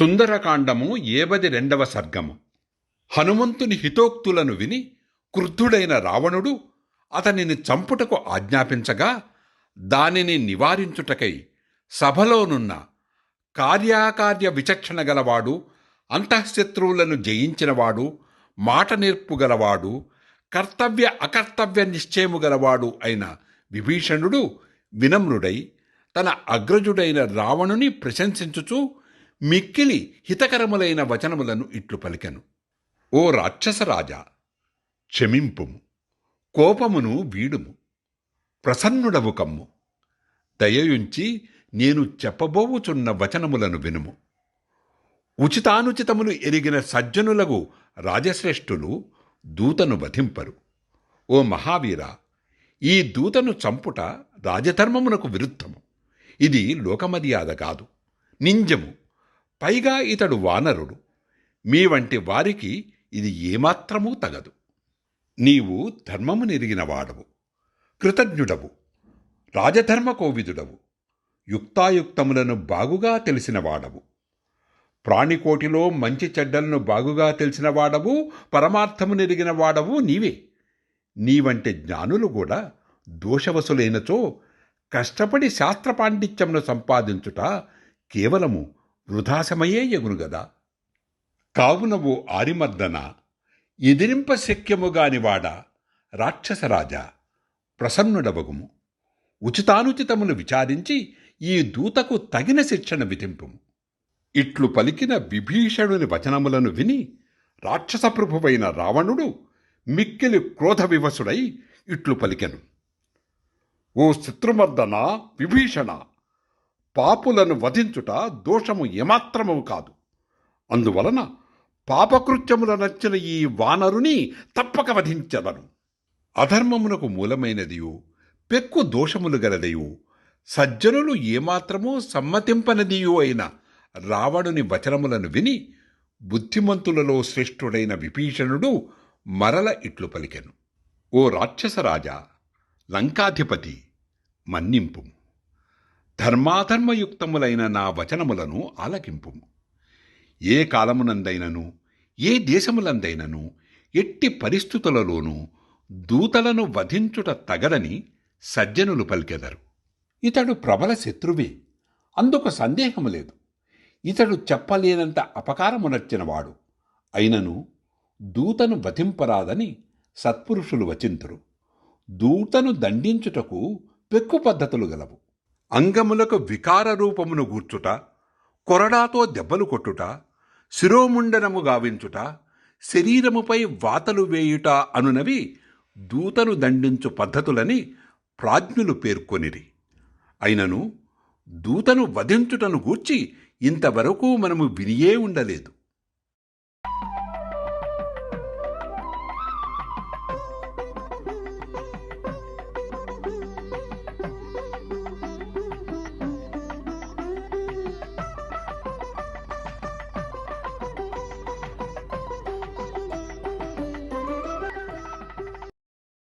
సుందరకాండము ఏబది రెండవ సర్గము. హనుమంతుని హితోక్తులను విని క్రుద్ధుడైన రావణుడు అతనిని చంపుటకు ఆజ్ఞాపించగా దానిని నివారించుటకై సభలోనున్న కార్యాకార్య విచక్షణ గలవాడు అంతఃశత్రువులను జయించినవాడు మాట నేర్పు గలవాడు కర్తవ్య అకర్తవ్య నిశ్చయము గలవాడు అయిన విభీషణుడు వినమ్రుడై తన అగ్రజుడైన రావణుని ప్రశంసించుచూ మిక్కిలి హితకరములైన వచనములను ఇట్లు పలికెను. ఓ రాక్షసరాజా క్షమింపుము కోపమును వీడుము ప్రసన్నుడవు కమ్ము. దయయుంచి నేను చెప్పబోవుచున్న వచనములను వినుము. ఉచితానుచితములు ఎరిగిన సజ్జనులకు రాజశ్రేష్ఠులు దూతను వధింపరు. ఓ మహావీర ఈ దూతను చంపుట రాజధర్మమునకు విరుద్ధము. ఇది లోకమర్యాద కాదు. నింజము పైగా ఇతడు వానరుడు. మీ వంటి వారికి ఇది ఏమాత్రమూ తగదు. నీవు ధర్మము నెరిగినవాడవు కృతజ్ఞుడవు. రాజధర్మ కోవిదుడవు. యుక్తాయుక్తములను బాగుగా తెలిసినవాడవు ప్రాణికోటిలో మంచి చెడ్డలను బాగుగా తెలిసినవాడవు పరమార్థము నెరిగిన వాడవు నీవే. నీవంటి జ్ఞానులు కూడా దోషవసులైనచో కష్టపడి శాస్త్ర పాండిత్యమును సంపాదించుట కేవలము వృధాసమయే ఎగును గదా కావున ఓ ఆరిమర్దన ఎదిరింప శక్యముగానివాడ రాక్షసరాజా ప్రసన్నుడవగుము. ఉచితానుచితమును విచారించి ఈ దూతకు తగిన శిక్షణ విధింపుము. ఇట్లు పలికిన విభీషణుని వచనములను విని రాక్షస ప్రభువైన రావణుడు మిక్కిలి క్రోధ వివసుడై ఇట్లు పలికెను. ఓ శత్రుమర్దన విభీషణ పాపులను వధించుట దోషము ఏమాత్రము కాదు. అందువలన పాపకృత్యముల నచ్చిన ఈ వానరుని తప్పక వధించదను అధర్మమునకు మూలమైనదియు పెక్కు దోషములు గలదయు సజ్జనులు ఏమాత్రమూ సమ్మతింపనదియు అయిన రావణుని వచనములను విని బుద్ధిమంతులలో శ్రేష్ఠుడైన విభీషణుడు మరల ఇట్లు పలికెను. ఓ రాక్షసరాజా లంకాధిపతి మన్నింపు ధర్మాధర్మయుక్తములైన నా వచనములను ఆలకింపుము. ఏ కాలమునందైనను ఏ దేశములందైనను ఎట్టి పరిస్థితులలోనూ దూతలను వధించుట తగదని సజ్జనులు పలికెదరు. ఇతడు ప్రబల శత్రువే అందుకు సందేహము లేదు. ఇతడు చెప్పలేనంత అపకారమునర్చినవాడు. అయినను దూతను వధింపరాదని సత్పురుషులు వచింతురు. దూతను దండించుటకు పెక్కు పద్ధతులు గలవు. అంగములకు వికార రూపమును గూర్చుట కొరడాతో దెబ్బలు కొట్టుట శిరోముండనము గావించుట శరీరముపై వాతలు వేయుట అనునవి దూతను దండించు పద్ధతులని ప్రాజ్ఞులు పేర్కొనిరి. అయినను దూతను వధించుటను గూర్చి ఇంతవరకు మనము వినియే ఉండలేదు.